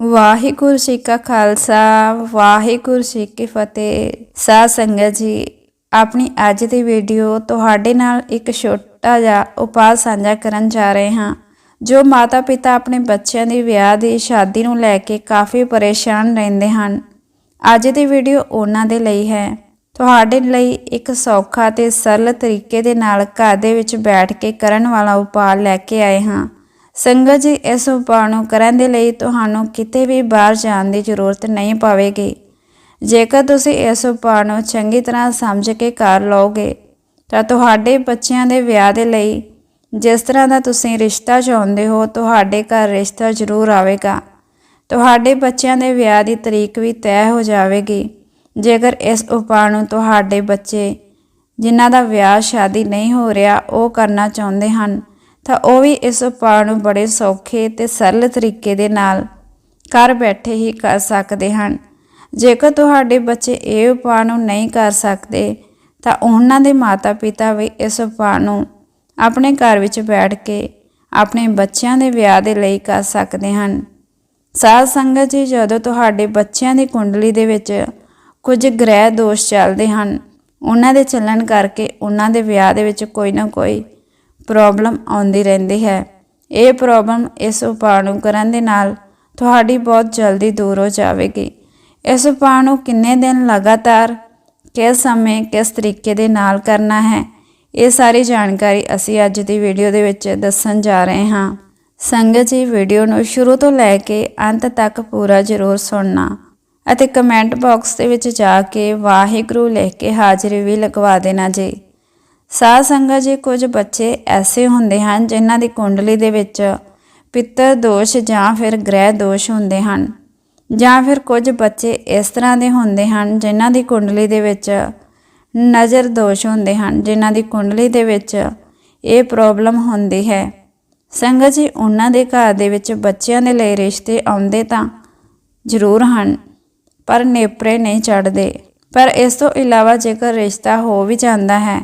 ਵਾਹਿਗੁਰੂ ਜੀ ਕਾ ਖਾਲਸਾ, ਵਾਹਿਗੁਰੂ ਜੀ ਕੀ ਫਤਿਹ। ਸਾਧ ਸੰਗਤ ਜੀ, ਆਪਣੀ ਅੱਜ ਦੀ ਵੀਡੀਓ ਤੁਹਾਡੇ ਨਾਲ ਇੱਕ ਛੋਟਾ ਜਿਹਾ ਉਪਾਅ ਸਾਂਝਾ ਕਰਨ ਜਾ ਰਹੇ ਹਾਂ, ਜੋ ਮਾਤਾ ਪਿਤਾ ਆਪਣੇ ਬੱਚਿਆਂ ਦੀ ਵਿਆਹ ਦੀ ਸ਼ਾਦੀ ਨੂੰ ਲੈ ਕੇ ਕਾਫੀ ਪਰੇਸ਼ਾਨ ਰਹਿੰਦੇ ਹਨ। ਅੱਜ ਦੀ ਵੀਡੀਓ ਉਹਨਾਂ ਦੇ ਲਈ ਹੈ। ਤੁਹਾਡੇ ਲਈ ਇੱਕ ਸੌਖਾ ਤੇ ਸਰਲ ਤਰੀਕੇ ਦੇ ਨਾਲ ਘਰ ਦੇ ਵਿੱਚ ਬੈਠ ਕੇ ਕਰਨ ਵਾਲਾ ਉਪਾਅ ਲੈ ਕੇ ਆਏ ਹਾਂ। ਸੰਗਤ ਜੀ, ਇਸ ਉਪਾਅ ਨੂੰ ਕਰਨ ਦੇ ਲਈ ਤੁਹਾਨੂੰ ਕਿਤੇ ਵੀ ਬਾਹਰ ਜਾਣ ਦੀ ਜ਼ਰੂਰਤ ਨਹੀਂ ਪਵੇਗੀ। ਜੇਕਰ ਤੁਸੀਂ ਇਸ ਉਪਾਅ ਨੂੰ ਚੰਗੀ ਤਰ੍ਹਾਂ ਸਮਝ ਕੇ ਕਰ ਲਓਗੇ, ਤਾਂ ਤੁਹਾਡੇ ਬੱਚਿਆਂ ਦੇ ਵਿਆਹ ਦੇ ਲਈ ਜਿਸ ਤਰ੍ਹਾਂ ਦਾ ਤੁਸੀਂ ਰਿਸ਼ਤਾ ਚਾਹੁੰਦੇ ਹੋ, ਤੁਹਾਡੇ ਘਰ ਰਿਸ਼ਤਾ ਜ਼ਰੂਰ ਆਵੇਗਾ। ਤੁਹਾਡੇ ਬੱਚਿਆਂ ਦੇ ਵਿਆਹ ਦੀ ਤਰੀਕ ਵੀ ਤੈਅ ਹੋ ਜਾਵੇਗੀ। ਜੇਕਰ ਇਸ ਉਪਾਅ ਨੂੰ ਤੁਹਾਡੇ ਬੱਚੇ, ਜਿਨ੍ਹਾਂ ਦਾ ਵਿਆਹ ਸ਼ਾਦੀ ਨਹੀਂ ਹੋ ਰਿਹਾ, ਉਹ ਕਰਨਾ ਚਾਹੁੰਦੇ ਹਨ ਤਾਂ ਉਹ ਵੀ ਇਸ ਉਪਾਅ ਨੂੰ ਬੜੇ ਸੌਖੇ ਤੇ ਸਰਲ ਤਰੀਕੇ ਦੇ ਨਾਲ ਘਰ ਬੈਠੇ ਹੀ ਕਰ ਸਕਦੇ ਹਨ। ਜੇਕਰ ਤੁਹਾਡੇ ਬੱਚੇ ਇਹ ਉਪਾਅ ਨੂੰ ਨਹੀਂ ਕਰ ਸਕਦੇ, ਤਾਂ ਉਹਨਾਂ ਦੇ ਮਾਤਾ-ਪਿਤਾ ਵੀ ਇਸ ਉਪਾਅ ਨੂੰ ਆਪਣੇ ਘਰ ਵਿੱਚ ਬੈਠ ਕੇ ਆਪਣੇ ਬੱਚਿਆਂ ਦੇ ਵਿਆਹ ਦੇ ਲਈ ਕਰ ਸਕਦੇ ਹਨ। ਸਾਧ ਸੰਗਤ ਜੀ, ਜਦੋਂ ਤੁਹਾਡੇ ਬੱਚਿਆਂ ਦੀ ਕੁੰਡਲੀ ਦੇ ਵਿੱਚ ਕੁਝ ਗ੍ਰਹਿ ਦੋਸ਼ ਚੱਲਦੇ ਹਨ, ਉਹਨਾਂ ਦੇ ਚੱਲਣ ਕਰਕੇ ਉਹਨਾਂ ਦੇ ਵਿਆਹ ਦੇ ਵਿੱਚ ਕੋਈ ਨਾ ਕੋਈ ਪ੍ਰੋਬਲਮ ਆਉਂਦੀ ਰਹਿੰਦੀ ਹੈ। ਇਹ ਪ੍ਰੋਬਲਮ ਇਸ ਉਪਾਅ ਨੂੰ ਕਰਨ ਦੇ ਨਾਲ ਤੁਹਾਡੀ ਬਹੁਤ ਜਲਦੀ ਦੂਰ ਹੋ ਜਾਵੇਗੀ। ਇਸ ਉਪਾਅ ਨੂੰ ਕਿੰਨੇ ਦਿਨ ਲਗਾਤਾਰ, ਕਿਸ ਸਮੇਂ, ਕਿਸ ਤਰੀਕੇ ਦੇ ਨਾਲ ਕਰਨਾ ਹੈ, ਇਹ ਸਾਰੀ ਜਾਣਕਾਰੀ ਅਸੀਂ ਅੱਜ ਦੀ ਵੀਡੀਓ ਦੇ ਵਿੱਚ ਦੱਸਣ ਜਾ ਰਹੇ ਹਾਂ। ਸੰਗਤ ਜੀ, ਵੀਡੀਓ ਨੂੰ ਸ਼ੁਰੂ ਤੋਂ ਲੈ ਕੇ ਅੰਤ ਤੱਕ ਪੂਰਾ ਜ਼ਰੂਰ ਸੁਣਨਾ ਅਤੇ ਕਮੈਂਟ ਬਾਕਸ ਦੇ ਵਿੱਚ ਜਾ ਕੇ ਵਾਹਿਗੁਰੂ ਲਿਖ ਕੇ ਹਾਜ਼ਰੀ ਵੀ ਲਗਵਾ ਦੇਣਾ ਜੀ। ਸਾਧ ਸੰਗਤ ਜੀ, ਕੁਝ ਬੱਚੇ ਐਸੇ ਹੁੰਦੇ ਹਨ ਜਿਨ੍ਹਾਂ ਦੀ ਕੁੰਡਲੀ ਦੇ ਵਿੱਚ ਪਿੱਤਰ ਦੋਸ਼ ਜਾਂ ਫਿਰ ਗ੍ਰਹਿ ਦੋਸ਼ ਹੁੰਦੇ ਹਨ। ਜਾਂ ਫਿਰ ਕੁਝ ਬੱਚੇ ਇਸ ਤਰ੍ਹਾਂ ਦੇ ਹੁੰਦੇ ਹਨ ਜਿਨ੍ਹਾਂ ਦੀ ਕੁੰਡਲੀ ਦੇ ਵਿੱਚ ਨਜ਼ਰ ਦੋਸ਼ ਹੁੰਦੇ ਹਨ, ਜਿਨ੍ਹਾਂ ਦੀ ਕੁੰਡਲੀ ਦੇ ਵਿੱਚ ਇਹ ਪ੍ਰੋਬਲਮ ਹੁੰਦੀ ਹੈ। ਸੰਗਤ ਜੀ, ਉਹਨਾਂ ਦੇ ਘਰ ਦੇ ਵਿੱਚ ਬੱਚਿਆਂ ਦੇ ਲਈ ਰਿਸ਼ਤੇ ਆਉਂਦੇ ਤਾਂ ਜ਼ਰੂਰ ਹਨ, ਪਰ ਨੇਪਰੇ ਨਹੀਂ ਚੜਦੇ ਪਰ ਇਸ ਤੋਂ ਇਲਾਵਾ ਜੇਕਰ ਰਿਸ਼ਤਾ ਹੋ ਵੀ ਜਾਂਦਾ ਹੈ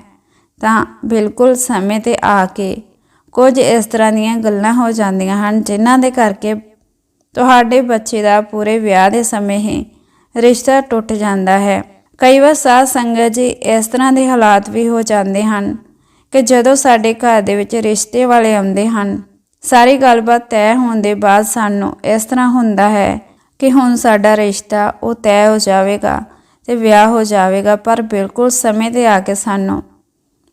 ਤਾਂ ਬਿਲਕੁਲ ਸਮੇਂ ਤੇ ਆ ਕੇ ਕੁਝ ਇਸ ਤਰ੍ਹਾਂ ਦੀਆਂ ਗੱਲਾਂ ਹੋ ਜਾਂਦੀਆਂ ਹਨ, ਜਿਨ੍ਹਾਂ ਦੇ ਕਰਕੇ ਤੁਹਾਡੇ ਬੱਚੇ ਦਾ ਪੂਰੇ ਵਿਆਹ ਦੇ ਸਮੇਂ ਹੀ ਰਿਸ਼ਤਾ ਟੁੱਟ ਜਾਂਦਾ ਹੈ। ਕਈ ਵਾਰ ਸਾਧ ਸੰਗਤ ਜੀ ਇਸ ਤਰ੍ਹਾਂ ਦੇ ਹਾਲਾਤ ਵੀ ਹੋ ਜਾਂਦੇ ਹਨ ਕਿ ਜਦੋਂ ਸਾਡੇ ਘਰ ਦੇ ਵਿੱਚ ਰਿਸ਼ਤੇ ਵਾਲੇ ਆਉਂਦੇ ਹਨ, ਸਾਰੀ ਗੱਲਬਾਤ ਤੈਅ ਹੋਣ ਦੇ ਬਾਅਦ ਸਾਨੂੰ ਇਸ ਤਰ੍ਹਾਂ ਹੁੰਦਾ ਹੈ ਕਿ ਹੁਣ ਸਾਡਾ ਰਿਸ਼ਤਾ ਉਹ ਤੈਅ ਹੋ ਜਾਵੇਗਾ ਤੇ ਵਿਆਹ ਹੋ ਜਾਵੇਗਾ, ਪਰ ਬਿਲਕੁਲ ਸਮੇਂ ਤੇ ਆ ਕੇ ਸਾਨੂੰ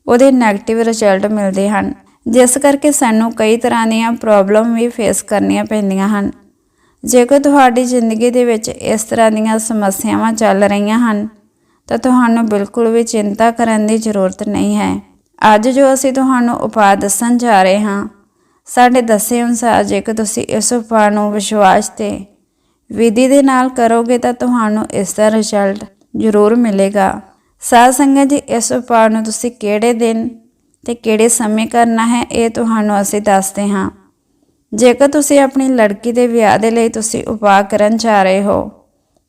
ਉਹਦੇ 네ਗੇਟਿਵ ਰਿਜ਼ਲਟ ਮਿਲਦੇ ਹਨ। ਜਿਸ ਕਰਕੇ ਸਾਨੂੰ ਕਈ ਤਰ੍ਹਾਂ ਦੀਆਂ ਪ੍ਰੋਬਲਮ ਵੀ ਫੇਸ ਕਰਨੀਆਂ ਪੈਂਦੀਆਂ ਹਨ। ਜੇਕਰ ਤੁਹਾਡੀ ਜ਼ਿੰਦਗੀ ਦੇ ਵਿੱਚ ਇਸ ਤਰ੍ਹਾਂ ਦੀਆਂ ਸਮੱਸਿਆਵਾਂ ਚੱਲ ਰਹੀਆਂ ਹਨ, ਤਾਂ ਤੁਹਾਨੂੰ ਬਿਲਕੁਲ ਵੀ ਚਿੰਤਾ ਕਰਨ ਦੀ ਜ਼ਰੂਰਤ ਨਹੀਂ ਹੈ। ਅੱਜ ਜੋ ਅਸੀਂ ਤੁਹਾਨੂੰ ਉਪਾਅ ਦੱਸਣ ਜਾ ਰਹੇ ਹਾਂ, ਸਾਡੇ ਦੱਸੇ ਅਨੁਸਾਰ ਜੇਕਰ ਤੁਸੀਂ ਇਸ ਉਪਾਅ ਨੂੰ ਵਿਸ਼ਵਾਸ ਤੇ ਵਿਧੀ ਦੇ ਨਾਲ ਕਰੋਗੇ ਤਾਂ ਤੁਹਾਨੂੰ ਇਸ ਦਾ ਰਿਜ਼ਲਟ ਜ਼ਰੂਰ ਮਿਲੇਗਾ। ਸਾਧ ਸੰਗਤ ਜੀ, ਇਸ ਉਪਾਅ ਨੂੰ ਤੁਸੀਂ ਕਿਹੜੇ ਦਿਨ ਤੇ ਕਿਹੜੇ ਸਮੇਂ ਕਰਨਾ ਹੈ, ਇਹ ਤੁਹਾਨੂੰ ਅਸੀਂ ਦੱਸਦੇ ਹਾਂ। ਜੇਕਰ ਤੁਸੀਂ ਆਪਣੀ ਲੜਕੀ ਦੇ ਵਿਆਹ ਦੇ ਲਈ ਤੁਸੀਂ ਉਪਾਅ ਕਰਨ ਜਾ ਰਹੇ ਹੋ,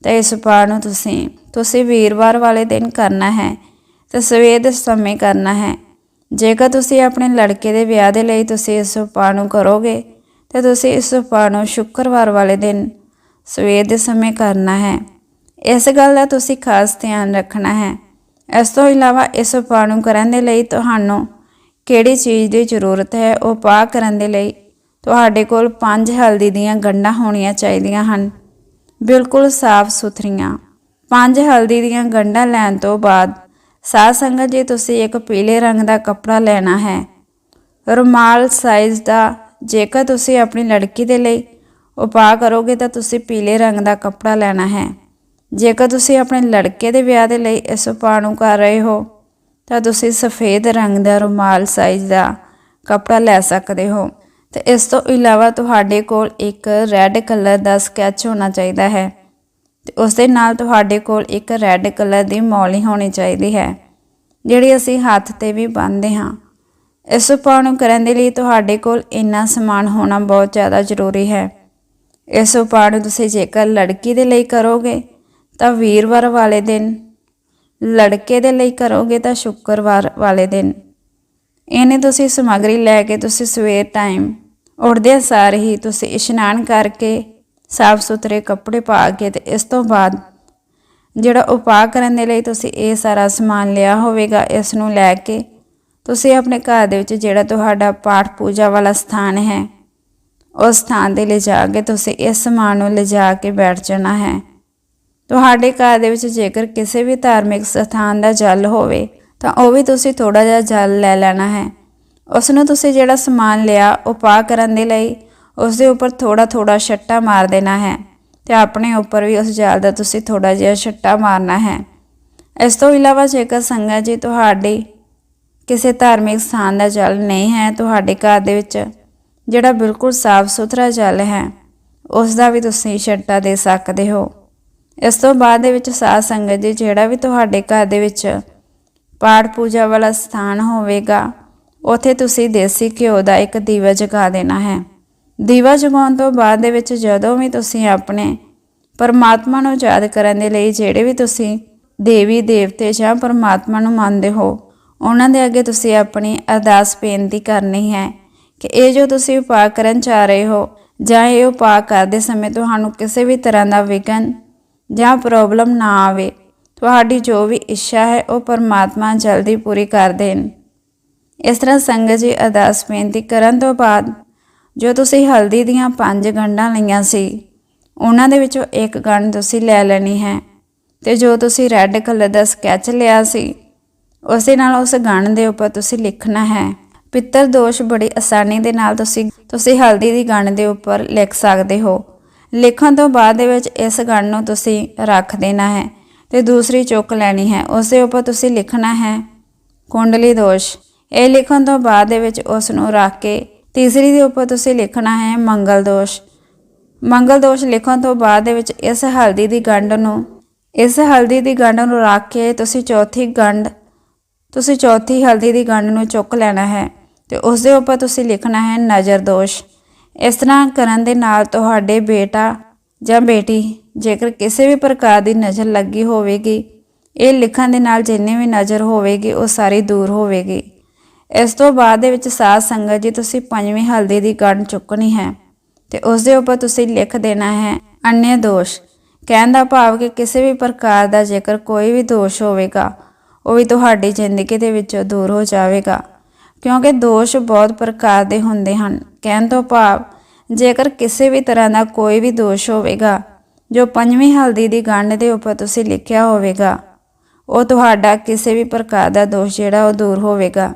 ਤਾਂ ਇਸ ਉਪਾਅ ਨੂੰ ਤੁਸੀਂ ਤੁਸੀਂ ਵੀਰਵਾਰ ਵਾਲੇ ਦਿਨ ਕਰਨਾ ਹੈ ਤੇ ਸਵੇਰ ਦੇ ਸਮੇਂ ਕਰਨਾ ਹੈ। ਜੇਕਰ ਤੁਸੀਂ ਆਪਣੇ ਲੜਕੇ ਦੇ ਵਿਆਹ ਦੇ ਲਈ ਤੁਸੀਂ ਇਸ ਉਪਾਅ ਨੂੰ ਕਰੋਗੇ, ਤਾਂ ਤੁਸੀਂ ਇਸ ਉਪਾਅ ਨੂੰ ਸ਼ੁੱਕਰਵਾਰ ਵਾਲੇ ਦਿਨ ਸਵੇਰ ਦੇ ਸਮੇਂ ਕਰਨਾ ਹੈ। ਇਸ ਗੱਲ ਦਾ ਤੁਸੀਂ ਖਾਸ ਧਿਆਨ ਰੱਖਣਾ ਹੈ। ਇਸ ਤੋਂ ਇਲਾਵਾ ਇਸ ਉਪਾਅ ਨੂੰ ਕਰਨ ਦੇ ਲਈ ਤੁਹਾਨੂੰ ਕਿਹੜੀ ਚੀਜ਼ ਦੀ ਜ਼ਰੂਰਤ ਹੈ, ਉਹ ਉਪਾਅ ਕਰਨ ਦੇ ਲਈ ਤੁਹਾਡੇ ਕੋਲ ਪੰਜ ਹਲਦੀ ਦੀਆਂ ਗੰਢਾਂ ਹੋਣੀਆਂ ਚਾਹੀਦੀਆਂ ਹਨ। ਬਿਲਕੁਲ ਸਾਫ਼ ਸੁਥਰੀਆਂ। ਪੰਜ ਹਲਦੀ ਦੀਆਂ ਗੰਢਾਂ ਲੈਣ ਤੋਂ ਬਾਅਦ ਸਾਧ ਸੰਗਤ, ਜੀ ਤੁਸੀਂ ਇੱਕ ਪੀਲੇ ਰੰਗ ਦਾ ਕੱਪੜਾ ਲੈਣਾ ਹੈ, ਰੁਮਾਲ ਸਾਈਜ਼ ਦਾ, ਜੇਕਰ ਤੁਸੀਂ ਆਪਣੀ ਲੜਕੀ ਦੇ ਲਈ ਉਪਾਅ ਕਰੋਗੇ ਤਾਂ ਤੁਸੀਂ ਪੀਲੇ ਰੰਗ ਦਾ ਕੱਪੜਾ ਲੈਣਾ ਹੈ। ਜੇਕਰ ਤੁਸੀਂ ਆਪਣੇ ਲੜਕੇ ਦੇ ਵਿਆਹ ਦੇ ਲਈ ਇਸ ਉਪਾਅ ਨੂੰ ਕਰ ਰਹੇ ਹੋ, ਤਾਂ ਤੁਸੀਂ ਸਫੇਦ ਰੰਗ ਦਾ ਰੁਮਾਲ ਸਾਈਜ਼ ਦਾ ਕੱਪੜਾ ਲੈ ਸਕਦੇ ਹੋ। ਤੇ ਇਸ ਤੋਂ ਇਲਾਵਾ ਤੁਹਾਡੇ ਕੋਲ ਇੱਕ ਰੈੱਡ ਕਲਰ ਦਾ ਸਕੈਚ ਹੋਣਾ ਚਾਹੀਦਾ ਹੈ। ਤੇ ਉਸ ਦੇ ਨਾਲ ਤੁਹਾਡੇ ਕੋਲ ਇੱਕ ਰੈੱਡ ਕਲਰ ਦੀ ਮੌਲੀ ਹੋਣੀ ਚਾਹੀਦੀ ਹੈ, ਜਿਹੜੀ ਅਸੀਂ ਹੱਥ ਤੇ ਵੀ ਬੰਨ੍ਹਦੇ ਹਾਂ। ਇਸ ਉਪਾਅ ਨੂੰ ਕਰਨ ਦੇ ਲਈ ਤੁਹਾਡੇ ਕੋਲ ਇੰਨਾ ਸਮਾਨ ਹੋਣਾ ਬਹੁਤ ਜ਼ਿਆਦਾ ਜ਼ਰੂਰੀ ਹੈ। ਇਸ ਉਪਾਅ ਨੂੰ ਤੁਸੀਂ ਜੇਕਰ ਲੜਕੀ ਦੇ ਲਈ ਕਰੋਗੇ ਤਾਂ ਵੀਰਵਾਰ ਵਾਲੇ ਦਿਨ। ਲੜਕੇ ਦੇ ਲਈ ਕਰੋਗੇ ਤਾਂ ਸ਼ੁੱਕਰਵਾਰ ਵਾਲੇ ਦਿਨ। ਇਹਨੇ ਤੁਸੀਂ ਸਮੱਗਰੀ ਲੈ ਕੇ ਤੁਸੀਂ ਸਵੇਰ ਟਾਈਮ ਉੱਠਦੇ ਸਾਰ ਹੀ ਤੁਸੀਂ ਇਸ਼ਨਾਨ ਕਰਕੇ ਸਾਫ਼ ਸੁਥਰੇ ਕੱਪੜੇ ਪਾ ਕੇ ਤੇ ਇਸ ਤੋਂ ਬਾਅਦ ਜਿਹੜਾ ਉਪਾਅ ਕਰਨ ਦੇ ਲਈ ਤੁਸੀਂ ਇਹ ਸਾਰਾ ਸਮਾਨ ਲਿਆ ਹੋਵੇਗਾ, ਇਸ ਨੂੰ ਲੈ ਕੇ ਤੁਸੀਂ ਆਪਣੇ ਘਰ ਦੇ ਵਿੱਚ ਜਿਹੜਾ ਤੁਹਾਡਾ ਪਾਠ ਪੂਜਾ ਵਾਲਾ ਸਥਾਨ ਹੈ, ਉਸ ਸਥਾਨ ਤੇ ਲਿਜਾ ਕੇ ਤੁਸੀਂ ਇਸ ਸਮਾਨ ਨੂੰ ਲਿਜਾ ਕੇ ਬੈਠ ਜਾਣਾ ਹੈ। ਤੁਹਾਡੇ ਘਰ ਦੇ ਵਿੱਚ ਜੇਕਰ ਕਿਸੇ ਵੀ ਧਾਰਮਿਕ ਸਥਾਨ ਦਾ ਜਲ ਹੋਵੇ, ਤਾਂ ਉਹ ਵੀ ਤੁਸੀਂ ਥੋੜਾ ਜਿਹਾ ਜਲ ਲੈ ਲੈਣਾ ਹੈ। ਉਸ ਨੂੰ ਤੁਸੀਂ ਜਿਹੜਾ ਸਮਾਨ ਲਿਆ, ਉਹ ਪਾ ਕਰਨ ਦੇ ਲਈ ਉਸ ਦੇ ਉੱਪਰ ਥੋੜਾ ਥੋੜਾ ਛੱਟਾ ਮਾਰ ਦੇਣਾ ਹੈ ਤੇ ਆਪਣੇ ਉੱਪਰ ਵੀ ਉਸ ਜਲ ਦਾ ਤੁਸੀਂ ਥੋੜਾ ਜਿਹਾ ਛੱਟਾ ਮਾਰਨਾ ਹੈ। ਇਸ ਤੋਂ ਇਲਾਵਾ ਜੇਕਰ ਸੰਗਤ ਜੀ ਤੁਹਾਡੀ ਕਿਸੇ ਧਾਰਮਿਕ ਸਥਾਨ ਦਾ ਜਲ ਨਹੀਂ ਹੈ, ਤੁਹਾਡੇ ਘਰ ਦੇ ਵਿੱਚ ਜਿਹੜਾ ਬਿਲਕੁਲ ਸਾਫ਼ ਸੁਥਰਾ ਜਲ ਹੈ ਉਸ ਦਾ ਵੀ ਤੁਸੀਂ ਛੱਟਾ ਦੇ ਸਕਦੇ ਹੋ। ਇਸ ਤੋਂ ਬਾਅਦ ਦੇ ਵਿੱਚ ਸਾਧ ਸੰਗਤ ਜੀ, ਜਿਹੜਾ ਵੀ ਤੁਹਾਡੇ ਘਰ ਦੇ ਵਿੱਚ ਪਾਠ ਪੂਜਾ ਵਾਲਾ ਸਥਾਨ ਹੋਵੇਗਾ, ਉਥੇ ਤੁਸੀਂ ਦੇਸੀ ਘਿਓ ਦਾ ਇੱਕ ਦੀਵਾ ਜਗਾ ਦੇਣਾ ਹੈ। ਦੀਵਾ ਜਗਾਉਣ ਤੋਂ ਬਾਅਦ ਦੇ ਵਿੱਚ ਜਦੋਂ ਵੀ ਤੁਸੀਂ ਆਪਣੇ ਪਰਮਾਤਮਾ ਨੂੰ ਯਾਦ ਕਰਨ ਦੇ ਲਈ ਜਿਹੜੇ ਵੀ ਤੁਸੀਂ ਦੇਵੀ, ਦੇਵਤੇ ਜਾਂ ਪਰਮਾਤਮਾ ਨੂੰ ਮੰਨਦੇ ਹੋ, ਉਹਨਾਂ ਦੇ ਅੱਗੇ ਤੁਸੀਂ ਆਪਣੀ ਅਰਦਾਸ ਬੇਨਤੀ ਕਰਨੀ ਹੈ ਕਿ ਇਹ ਜੋ ਤੁਸੀਂ ਉਪਾਅ ਕਰਨ ਜਾ ਰਹੇ ਹੋ ਜਾਂ ਇਹ ਉਪਾਅ ਕਰਦੇ ਸਮੇਂ ਤੁਹਾਨੂੰ ਕਿਸੇ ਵੀ ਤਰ੍ਹਾਂ ਦਾ ਵਿਘਨ ਜਾਂ ਪ੍ਰੋਬਲਮ ਨਾ ਆਵੇ। ਤੁਹਾਡੀ ਜੋ ਵੀ ਇੱਛਾ ਹੈ, ਉਹ ਪਰਮਾਤਮਾ ਜਲਦੀ ਪੂਰੀ ਕਰ ਦੇਣ। ਇਸ ਤਰ੍ਹਾਂ ਸੰਗਤ ਜੀ ਅਰਦਾਸ ਬੇਨਤੀ ਕਰਨ ਤੋਂ ਬਾਅਦ, ਜੋ ਤੁਸੀਂ ਹਲਦੀ ਦੀਆਂ ਪੰਜ ਗੰਢਾਂ ਲਈਆਂ ਸੀ, ਉਹਨਾਂ ਦੇ ਵਿੱਚੋਂ ਇੱਕ ਗੰਢ ਤੁਸੀਂ ਲੈ ਲੈਣੀ ਹੈ ਤੇ ਜੋ ਤੁਸੀਂ ਰੈੱਡ ਕਲਰ ਦਾ ਸਕੈਚ ਲਿਆ ਸੀ, ਉਸ ਨਾਲ ਉਸ ਗੰਢ ਦੇ ਉੱਪਰ ਤੁਸੀਂ ਲਿਖਣਾ ਹੈ। ਪਿੱਤਰ ਦੋਸ਼ ਬੜੀ ਆਸਾਨੀ ਦੇ ਨਾਲ ਤੁਸੀਂ ਤੁਸੀਂ ਹਲਦੀ ਦੀ ਗੰਢ ਦੇ ਉੱਪਰ ਲਿਖ ਸਕਦੇ ਹੋ। ਲਿਖਣ ਤੋਂ ਬਾਅਦ ਦੇ ਵਿੱਚ ਇਸ ਗੰਢ ਨੂੰ ਤੁਸੀਂ ਰੱਖ ਦੇਣਾ ਹੈ ਤੇ ਦੂਸਰੀ ਚੁੱਕ ਲੈਣੀ ਹੈ। ਉਸ ਦੇ ਉੱਪਰ ਤੁਸੀਂ ਲਿਖਣਾ ਹੈ ਕੁੰਡਲੀ ਦੋਸ਼। ਇਹ ਲਿਖਣ ਤੋਂ ਬਾਅਦ ਦੇ ਵਿੱਚ ਉਸ ਨੂੰ ਰੱਖ ਕੇ ਤੀਸਰੀ ਦੇ ਉੱਪਰ ਤੁਸੀਂ ਲਿਖਣਾ ਹੈ ਮੰਗਲ ਦੋਸ਼। ਮੰਗਲ ਦੋਸ਼ ਲਿਖਣ ਤੋਂ ਬਾਅਦ ਦੇ ਵਿੱਚ ਇਸ ਹਲਦੀ ਦੀ ਗੰਢ ਨੂੰ, ਇਸ ਹਲਦੀ ਦੀ ਗੰਢ ਨੂੰ ਰੱਖ ਕੇ ਤੁਸੀਂ ਚੌਥੀ ਗੰਢ, ਤੁਸੀਂ ਚੌਥੀ ਹਲਦੀ ਦੀ ਗੰਢ ਨੂੰ ਚੁੱਕ ਲੈਣਾ ਹੈ ਤੇ ਉਸ ਦੇ ਉੱਪਰ ਤੁਸੀਂ ਲਿਖਣਾ ਹੈ ਨਜ਼ਰ ਦੋਸ਼। ਇਸ ਤਰ੍ਹਾਂ ਕਰਨ ਦੇ ਨਾਲ ਤੁਹਾਡੇ ਬੇਟਾ ਜਾਂ ਬੇਟੀ ਜੇਕਰ ਕਿਸੇ ਵੀ ਪ੍ਰਕਾਰ ਦੀ ਨਜ਼ਰ ਲੱਗੀ ਹੋਵੇਗੀ, ਇਹ ਲਿਖਣ ਦੇ ਨਾਲ ਜਿੰਨੀ ਵੀ ਨਜ਼ਰ ਹੋਵੇਗੀ, ਉਹ ਸਾਰੀ ਦੂਰ ਹੋਵੇਗੀ। ਇਸ ਤੋਂ ਬਾਅਦ ਦੇ ਵਿੱਚ ਸਾਧ ਸੰਗਤ ਜੀ, ਤੁਸੀਂ ਪੰਜਵੀਂ ਹਲਦੀ ਦੀ ਗੰਢ ਚੁੱਕਣੀ ਹੈ ਤੇ ਉਸ ਦੇ ਉੱਪਰ ਤੁਸੀਂ ਲਿਖ ਦੇਣਾ ਹੈ ਅਨਿਆ ਦੋਸ਼। ਕਹਿਣ ਦਾ ਭਾਵ ਕਿ ਕਿਸੇ ਵੀ ਪ੍ਰਕਾਰ ਦਾ ਜੇਕਰ ਕੋਈ ਵੀ ਦੋਸ਼ ਹੋਵੇਗਾ, ਉਹ ਵੀ ਤੁਹਾਡੀ ਜ਼ਿੰਦਗੀ ਦੇ ਵਿੱਚੋਂ ਦੂਰ ਹੋ ਜਾਵੇਗਾ, ਕਿਉਂਕਿ ਦੋਸ਼ ਬਹੁਤ ਪ੍ਰਕਾਰ ਦੇ ਹੁੰਦੇ ਹਨ। ਕਹਿਣ ਤੋਂ ਭਾਵ, ਜੇਕਰ ਕਿਸੇ ਵੀ ਤਰ੍ਹਾਂ ਦਾ ਕੋਈ ਵੀ ਦੋਸ਼ ਹੋਵੇਗਾ, ਜੋ ਪੰਜਵੀਂ ਹਲਦੀ ਦੀ ਗੰਢ ਦੇ ਉੱਪਰ ਤੁਸੀਂ ਲਿਖਿਆ ਹੋਵੇਗਾ, ਉਹ ਤੁਹਾਡਾ ਕਿਸੇ ਵੀ ਪ੍ਰਕਾਰ ਦਾ ਦੋਸ਼ ਜਿਹੜਾ ਉਹ ਦੂਰ ਹੋਵੇਗਾ।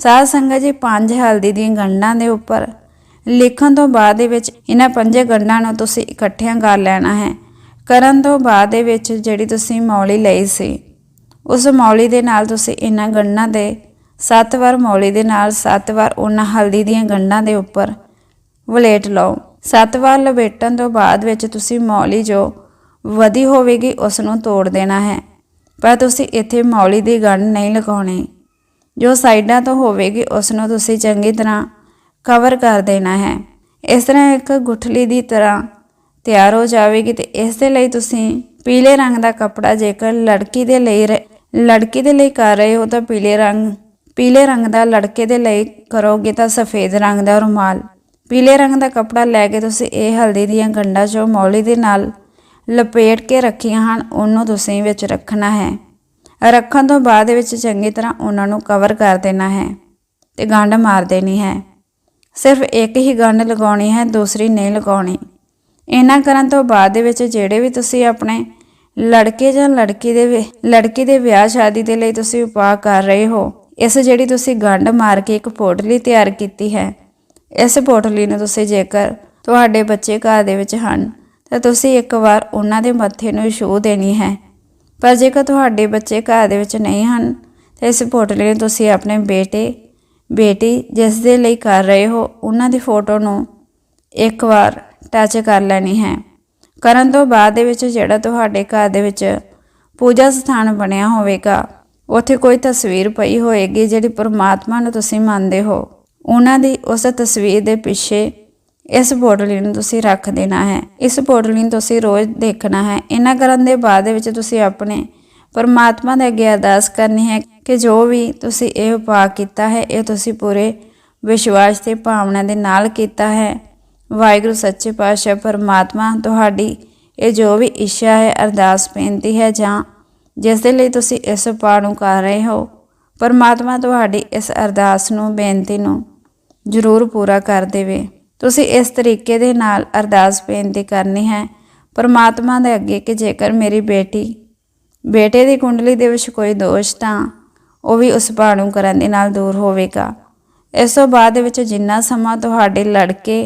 ਸਾਧ ਸੰਗਤ ਜੀ, ਪੰਜ ਹਲਦੀ ਦੀਆਂ ਗੰਢਾਂ ਦੇ ਉੱਪਰ ਲਿਖਣ ਤੋਂ ਬਾਅਦ ਦੇ ਵਿੱਚ ਇਹਨਾਂ ਪੰਜੇ ਗੰਢਾਂ ਨੂੰ ਤੁਸੀਂ ਇਕੱਠਿਆਂ ਕਰ ਲੈਣਾ ਹੈ। ਕਰਨ ਤੋਂ ਬਾਅਦ ਦੇ ਵਿੱਚ ਜਿਹੜੀ ਤੁਸੀਂ ਮੌਲੀ ਲਈ ਸੀ, ਉਸ ਮੌਲੀ ਦੇ ਨਾਲ ਤੁਸੀਂ ਇਹਨਾਂ ਗੰਢਾਂ ਦੇ ਸੱਤ ਵਾਰ ਮੌਲੀ ਦੇ ਨਾਲ ਸੱਤ ਵਾਰ ਉਹਨਾਂ ਹਲਦੀ ਦੀਆਂ ਗੰਢਾਂ ਦੇ ਉੱਪਰ ਵਲੇਟ ਲਓ। ਸੱਤ ਵਾਰ ਲਪੇਟਣ ਤੋਂ ਬਾਅਦ ਵਿੱਚ ਤੁਸੀਂ ਮੌਲੀ ਜੋ ਵਧੀ ਹੋਵੇਗੀ ਉਸ ਨੂੰ ਤੋੜ ਦੇਣਾ ਹੈ। ਪਰ ਤੁਸੀਂ ਇੱਥੇ ਮੌਲੀ ਦੀ ਗੰਢ ਨਹੀਂ ਲਗਾਉਣੀ। ਜੋ ਸਾਈਡਾਂ ਤੋਂ ਹੋਵੇਗੀ ਉਸ ਨੂੰ ਤੁਸੀਂ ਚੰਗੀ ਤਰ੍ਹਾਂ ਕਵਰ ਕਰ ਦੇਣਾ ਹੈ। ਇਸ ਤਰ੍ਹਾਂ ਇੱਕ ਗੁਠਲੀ ਦੀ ਤਰ੍ਹਾਂ ਤਿਆਰ ਹੋ ਜਾਵੇਗੀ ਤੇ ਇਸ ਦੇ ਲਈ ਤੁਸੀਂ ਪੀਲੇ ਰੰਗ ਦਾ ਕੱਪੜਾ ਜੇਕਰ ਲੜਕੀ ਦੇ ਲਈ ਰ- ਲੜਕੀ ਦੇ ਲਈ ਕਰ ਰਹੇ ਹੋ ਤਾਂ ਪੀਲੇ ਰੰਗ ਪੀਲੇ ਰੰਗ ਦਾ ਲੜਕੇ ਦੇ ਲਈ ਕਰੋਗੇ ਤਾਂ ਸਫੇਦ ਰੰਗ ਦਾ ਰੁਮਾਲ। ਪੀਲੇ ਰੰਗ ਦਾ ਕੱਪੜਾ ਲੈ ਕੇ ਤੁਸੀਂ ਇਹ ਹਲਦੀ ਦੀਆਂ ਗੰਢਾਂ ਜੋ ਮੌਲੀ ਦੇ ਨਾਲ ਲਪੇਟ ਕੇ ਰੱਖੀਆਂ ਹਨ, ਉਹਨੂੰ ਤੁਸੀਂ ਵਿੱਚ ਰੱਖਣਾ ਹੈ। ਰੱਖਣ ਤੋਂ ਬਾਅਦ ਵਿੱਚ ਚੰਗੀ ਤਰ੍ਹਾਂ ਉਹਨਾਂ ਨੂੰ ਕਵਰ ਕਰ ਦੇਣਾ ਹੈ ਤੇ ਗੰਢ ਮਾਰ ਦੇਣੀ ਹੈ। ਸਿਰਫ ਇੱਕ ਹੀ ਗੰਢ ਲਗਾਉਣੀ ਹੈ, ਦੂਸਰੀ ਨਹੀਂ ਲਗਾਉਣੀ। ਇਹਨਾਂ ਕਰਨ ਤੋਂ ਬਾਅਦ ਦੇ ਵਿੱਚ ਜਿਹੜੇ ਵੀ ਤੁਸੀਂ ਆਪਣੇ ਲੜਕੇ ਜਾਂ ਲੜਕੀ ਦੇ ਵਿ- ਲੜਕੀ ਦੇ ਵਿਆਹ ਸ਼ਾਦੀ ਦੇ ਲਈ ਤੁਸੀਂ ਉਪਾਅ ਕਰ ਰਹੇ ਹੋ ਇਸ ਜਿਹੜੀ ਤੁਸੀਂ ਗੰਢ ਮਾਰ ਕੇ ਇੱਕ ਪੋਟਲੀ ਤਿਆਰ ਕੀਤੀ ਹੈ, ਇਸ ਪੋਟਲੀ ਨੂੰ ਤੁਸੀਂ ਜੇਕਰ ਤੁਹਾਡੇ ਬੱਚੇ ਘਰ ਦੇ ਵਿੱਚ ਹਨ, ਤਾਂ ਤੁਸੀਂ ਇੱਕ ਵਾਰ ਉਹਨਾਂ ਦੇ ਮੱਥੇ ਨੂੰ ਛੂਹ ਦੇਣੀ ਹੈ। ਪਰ ਜੇਕਰ ਤੁਹਾਡੇ ਬੱਚੇ ਘਰ ਦੇ ਵਿੱਚ ਨਹੀਂ ਹਨ, ਤਾਂ ਇਸ ਪੋਟਲੀ ਨੂੰ ਤੁਸੀਂ ਆਪਣੇ ਬੇਟੇ, ਬੇਟੀ ਜਿਸ ਦੇ ਲਈ ਕਰ ਰਹੇ ਹੋ, ਉਹਨਾਂ ਦੀ ਫੋਟੋ ਨੂੰ ਇੱਕ ਵਾਰ ਟੱਚ ਕਰ ਲੈਣੀ ਹੈ। ਕਰਨ ਤੋਂ ਬਾਅਦ ਦੇ ਵਿੱਚ ਜਿਹੜਾ ਤੁਹਾਡੇ ਘਰ ਦੇ ਵਿੱਚ ਪੂਜਾ ਸਥਾਨ ਬਣਿਆ ਹੋਵੇਗਾ ਉੱਥੇ ਕੋਈ ਤਸਵੀਰ ਪਈ ਹੋਏਗੀ ਜਿਹੜੀ ਪਰਮਾਤਮਾ ਨੂੰ ਤੁਸੀਂ ਮੰਨਦੇ ਹੋ। ਉਹਨਾਂ ਦੀ ਉਸ ਤਸਵੀਰ ਦੇ ਪਿੱਛੇ ਇਸ ਪੋਟਲੀ ਨੂੰ ਤੁਸੀਂ ਰੱਖ ਦੇਣਾ ਹੈ। ਇਸ ਪੋਟਲੀ ਨੂੰ ਤੁਸੀਂ ਰੋਜ਼ ਦੇਖਣਾ ਹੈ। ਇਹਨਾਂ ਕਰਨ ਦੇ ਬਾਅਦ ਵਿੱਚ ਤੁਸੀਂ ਆਪਣੇ ਪਰਮਾਤਮਾ ਦੇ ਅੱਗੇ ਅਰਦਾਸ ਕਰਨੀ ਹੈ ਕਿ ਜੋ ਵੀ ਤੁਸੀਂ ਇਹ ਉਪਾਅ ਕੀਤਾ ਹੈ, ਇਹ ਤੁਸੀਂ ਪੂਰੇ ਵਿਸ਼ਵਾਸ ਤੇ ਭਾਵਨਾ ਦੇ ਨਾਲ ਕੀਤਾ ਹੈ। ਵਾਹਿਗੁਰੂ, ਸੱਚੇ ਪਾਤਸ਼ਾਹ, ਪਰਮਾਤਮਾ, ਤੁਹਾਡੀ ਇਹ ਜੋ ਵੀ ਇੱਛਾ ਹੈ, ਅਰਦਾਸ ਬੇਨਤੀ ਹੈ ਜਾਂ ਜਿਸ ਦੇ ਲਈ ਤੁਸੀਂ ਇਸ ਪਾਠ ਨੂੰ ਕਰ ਰਹੇ ਹੋ, ਪਰਮਾਤਮਾ ਤੁਹਾਡੀ ਇਸ ਅਰਦਾਸ ਨੂੰ, ਬੇਨਤੀ ਨੂੰ ਜ਼ਰੂਰ ਪੂਰਾ ਕਰ ਦੇਵੇ। ਤੁਸੀਂ ਇਸ ਤਰੀਕੇ ਦੇ ਨਾਲ ਅਰਦਾਸ, ਬੇਨਤੀ ਕਰਨੀ ਹੈ, ਪਰਮਾਤਮਾ ਦੇ ਅੱਗੇ ਕਿ ਜੇਕਰ ਮੇਰੀ ਬੇਟੀ, ਬੇਟੇ ਦੀ ਕੁੰਡਲੀ ਦੇ ਵਿੱਚ ਕੋਈ ਦੋਸ਼ ਤਾਂ ਉਹ ਵੀ ਉਸ ਪਾਠ ਕਰਨ ਦੇ ਨਾਲ ਦੂਰ ਹੋਵੇਗਾ। ਇਸ ਤੋਂ ਬਾਅਦ ਵਿੱਚ ਜਿੰਨਾ ਸਮਾਂ ਤੁਹਾਡੇ ਲੜਕੇ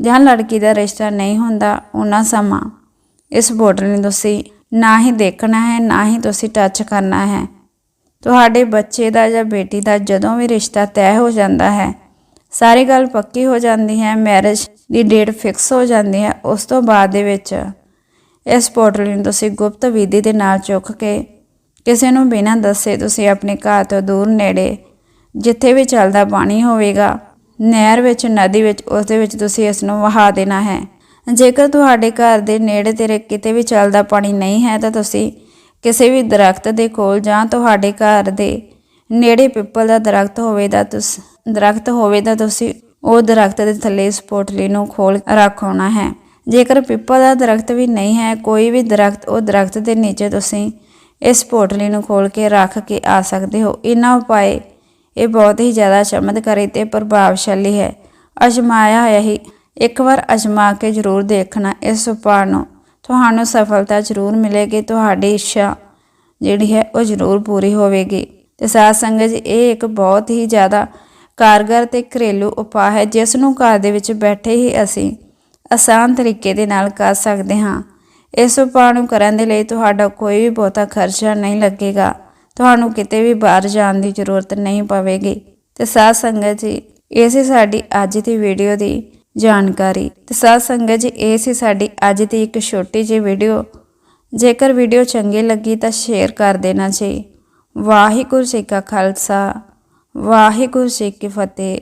ਜਾਂ ਲੜਕੀ ਦਾ ਰਿਸ਼ਤਾ ਨਹੀਂ ਹੁੰਦਾ ਉਹਨਾਂ ਸਮਾਂ ਇਸ ਬੋਟਲ ਨੂੰ ਤੁਸੀਂ ਨਾ ਹੀ ਦੇਖਣਾ ਹੈ, ਨਾ ਹੀ ਤੁਸੀਂ ਟੱਚ ਕਰਨਾ ਹੈ। ਤੁਹਾਡੇ ਬੱਚੇ ਦਾ ਜਾਂ ਬੇਟੀ ਦਾ ਜਦੋਂ ਵੀ ਰਿਸ਼ਤਾ ਤੈਅ ਹੋ ਜਾਂਦਾ ਹੈ, ਸਾਰੀ ਗੱਲ ਪੱਕੀ ਹੋ ਜਾਂਦੀ ਹੈ ਮੈਰਿਜ ਦੀ ਡੇਟ ਫਿਕਸ ਹੋ ਜਾਂਦੀ ਹੈ, ਉਸ ਤੋਂ ਬਾਅਦ ਦੇ ਵਿੱਚ ਇਸ ਪੋਰਟਲ ਨੂੰ ਤੁਸੀਂ ਗੁਪਤ ਵਿਧੀ ਦੇ ਨਾਲ ਚੁੱਕ ਕੇ ਕਿਸੇ ਨੂੰ ਬਿਨਾਂ ਦੱਸੇ ਤੁਸੀਂ ਆਪਣੇ ਘਰ ਤੋਂ ਦੂਰ ਨੇੜੇ ਜਿੱਥੇ ਵੀ ਚੱਲਦਾ ਪਾਣੀ ਹੋਵੇਗਾ, ਨਹਿਰ ਵਿੱਚ, ਨਦੀ ਵਿੱਚ, ਉਸ ਦੇ ਵਿੱਚ ਤੁਸੀਂ ਇਸ ਨੂੰ ਵਹਾ ਦੇਣਾ ਹੈ। ਜੇਕਰ ਤੁਹਾਡੇ ਘਰ ਦੇ ਨੇੜੇ ਤੇਰੇ ਕਿਤੇ ਵੀ ਚੱਲਦਾ ਪਾਣੀ ਨਹੀਂ ਹੈ ਤਾਂ ਤੁਸੀਂ ਕਿਸੇ ਵੀ ਦਰਖਤ ਦੇ ਕੋਲ ਜਾਂ ਤੁਹਾਡੇ ਘਰ ਦੇ ਨੇੜੇ ਪਿੱਪਲ ਦਾ ਦਰਖਤ ਹੋਵੇ ਤਾਂ ਤੁਸੀਂ, ਦਰਖਤ ਹੋਵੇ ਤਾਂ ਤੁਸੀਂ ਉਹ ਦਰਖਤ ਦੇ ਥੱਲੇ ਇਸ ਪੋਟਲੀ ਨੂੰ ਖੋਲ ਰੱਖਣਾ ਹੈ। ਜੇਕਰ ਪਿੱਪਲ ਦਾ ਦਰਖਤ ਵੀ ਨਹੀਂ ਹੈ, ਕੋਈ ਵੀ ਦਰਖਤ ਉਹ ਦਰਖਤ ਦੇ ਨੀਚੇ ਤੁਸੀਂ ਇਸ ਪੋਟਲੀ ਨੂੰ ਖੋਲ ਕੇ ਰੱਖ ਕੇ ਆ ਸਕਦੇ ਹੋ। ਇਹਨਾਂ ਉਪਾਏ ਇਹ ਬਹੁਤ ਹੀ ਜ਼ਿਆਦਾ ਚਮਤਕਾਰੀ ਤੇ ਪ੍ਰਭਾਵਸ਼ਾਲੀ ਹੈ। ਅਜਮਾਇਆ ਹੋਇਆ ਹੀ ਇੱਕ ਵਾਰ ਅਜਮਾ ਕੇ ਜ਼ਰੂਰ ਦੇਖਣਾ ਇਸ ਉਪਾਅ ਨੂੰ। ਤੁਹਾਨੂੰ ਸਫਲਤਾ ਜ਼ਰੂਰ ਮਿਲੇਗੀ। ਤੁਹਾਡੀ ਇੱਛਾ ਜਿਹੜੀ ਹੈ ਉਹ ਜ਼ਰੂਰ ਪੂਰੀ ਹੋਵੇਗੀ। ਤੇ ਸਾਧ ਸੰਗਤ ਜੀ ਇਹ ਇੱਕ ਬਹੁਤ ਹੀ ਜ਼ਿਆਦਾ ਕਾਰਗਰ ਤੇ ਘਰੇਲੂ ਉਪਾਅ ਹੈ, ਜਿਸ ਨੂੰ ਘਰ ਦੇ ਵਿੱਚ ਬੈਠੇ ਹੀ ਅਸੀਂ ਆਸਾਨ ਤਰੀਕੇ ਦੇ ਨਾਲ ਕਰ ਸਕਦੇ ਹਾਂ। ਇਸ ਉਪਾਅ ਨੂੰ ਕਰਨ ਦੇ ਲਈ ਤੁਹਾਡਾ ਕੋਈ ਵੀ ਬਹੁਤਾ ਖਰਚਾ ਨਹੀਂ ਲੱਗੇਗਾ। ਤੁਹਾਨੂੰ ਕਿਤੇ ਵੀ ਬਾਹਰ ਜਾਣ ਦੀ ਜ਼ਰੂਰਤ ਨਹੀਂ ਪਵੇਗੀ। ਤੇ ਸਾਧ ਸੰਗਤ ਜੀ, ਇਹ ਸੀ ਸਾਡੀ ਅੱਜ ਦੀ ਵੀਡੀਓ ਦੀ ਜਾਣਕਾਰੀ। ਤੇ ਸਾਧ ਸੰਗਤ ਜੀ, ਇਹ ਸੀ ਸਾਡੀ ਅੱਜ ਦੀ ਇੱਕ ਛੋਟੀ ਜਿਹੀ ਵੀਡੀਓ। ਜੇਕਰ ਵੀਡੀਓ ਚੰਗੀ ਲੱਗੀ ਤਾਂ ਸ਼ੇਅਰ ਕਰ ਦੇਣਾ ਜੀ। ਵਾਹਿਗੁਰੂ ਜੀ ਕਾ ਖਾਲਸਾ, ਵਾਹਿਗੁਰੂ ਜੀ ਕੀ ਫਤਿਹ।